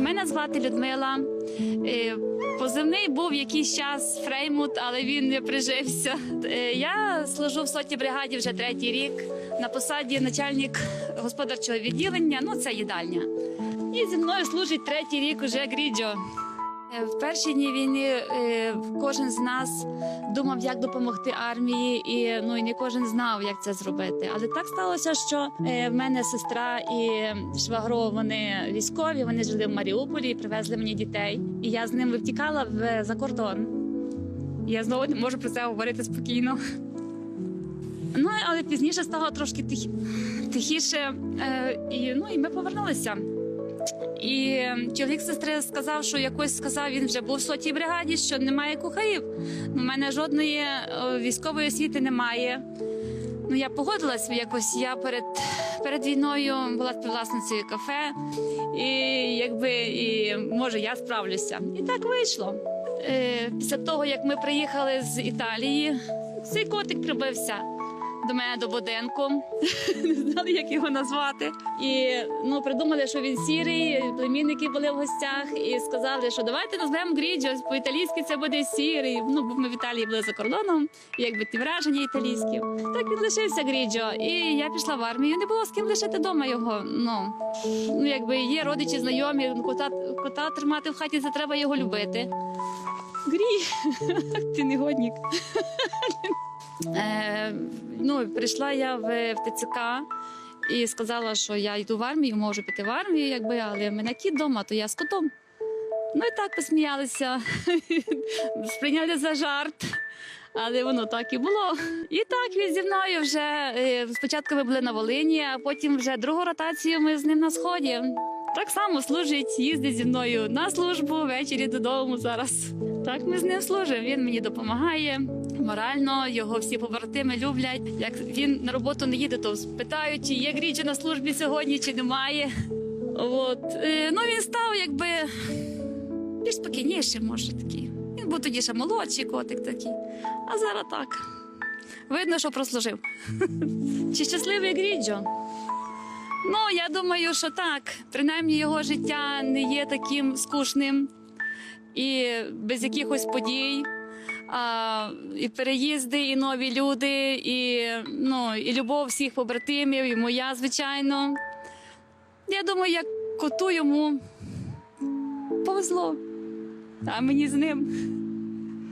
Мене звати Людмила. Е, Позивний був якийсь час Фреймут, але він не прижився. Е, Я служу в соті бригаді вже третій рік на посаді начальник господарчого відділення. Ну це їдальня. І зі мною служить третій рік уже Гріджо. Е, В перші дні війни е, кожен з нас думав, як допомогти армії, і ну і не кожен знав, як це зробити. Але так сталося, що е, в мене сестра і швагро вони військові. Вони жили в Маріуполі і привезли мені дітей. І я з ними втікала в за кордон. Я знову не можу про це говорити спокійно. Ну але пізніше стало трошки тихі, тихіше, е, і ну і ми повернулися. І чоловік сестри сказав, що якось сказав, він вже був в сотій бригаді, що немає кухарів. У мене жодної військової освіти немає. Ну я погодилась якось. Я перед, перед війною була співвласницею кафе, і якби і може я справлюся. І так вийшло. Е, після того, як ми приїхали з Італії, цей котик прибився до мене до будинку. Не знали, як його назвати. І ну придумали, що він сірий. Племінники були в гостях і сказали, що давайте назвемо Гріджо. По-італійськи це буде сірий. Ну бо ми в Італії були за кордоном, якби ті враження італійські. Так він лишився Гріджо. І я пішла в армію. Не було з ким лишити вдома його. Ну ну якби є родичі, знайомі. Кота кота тримати в хаті, це треба його любити. Грі, ти негодник. Е, ну, прийшла я в, в ТЦК і сказала, що я йду в армію, можу піти в армію, якби, але в мене кіт вдома, то я з котом. Ну і так посміялися, сприйняли за жарт. Але воно так і було. І так він зі мною вже е, спочатку ми були на Волині, а потім вже другу ротацію ми з ним на сході. Так само служить, їздить зі мною на службу, ввечері додому зараз. Так ми з ним служимо. Він мені допомагає морально. Його всі побратими люблять. Як він на роботу не їде, то питають, чи є гріджі на службі сьогодні, чи немає. От Е, ну він став якби більш спокійніший, може такий. Він був тоді ще молодший котик такий, а зараз так. Видно, що прослужив. Чи щасливий Гріджо? Ну, я думаю, що так. Принаймні його життя не є таким скучним і без якихось подій. А, і переїзди, і нові люди, і, ну, і любов всіх побратимів, і моя, звичайно. Я думаю, як коту йому повезло, а мені з ним.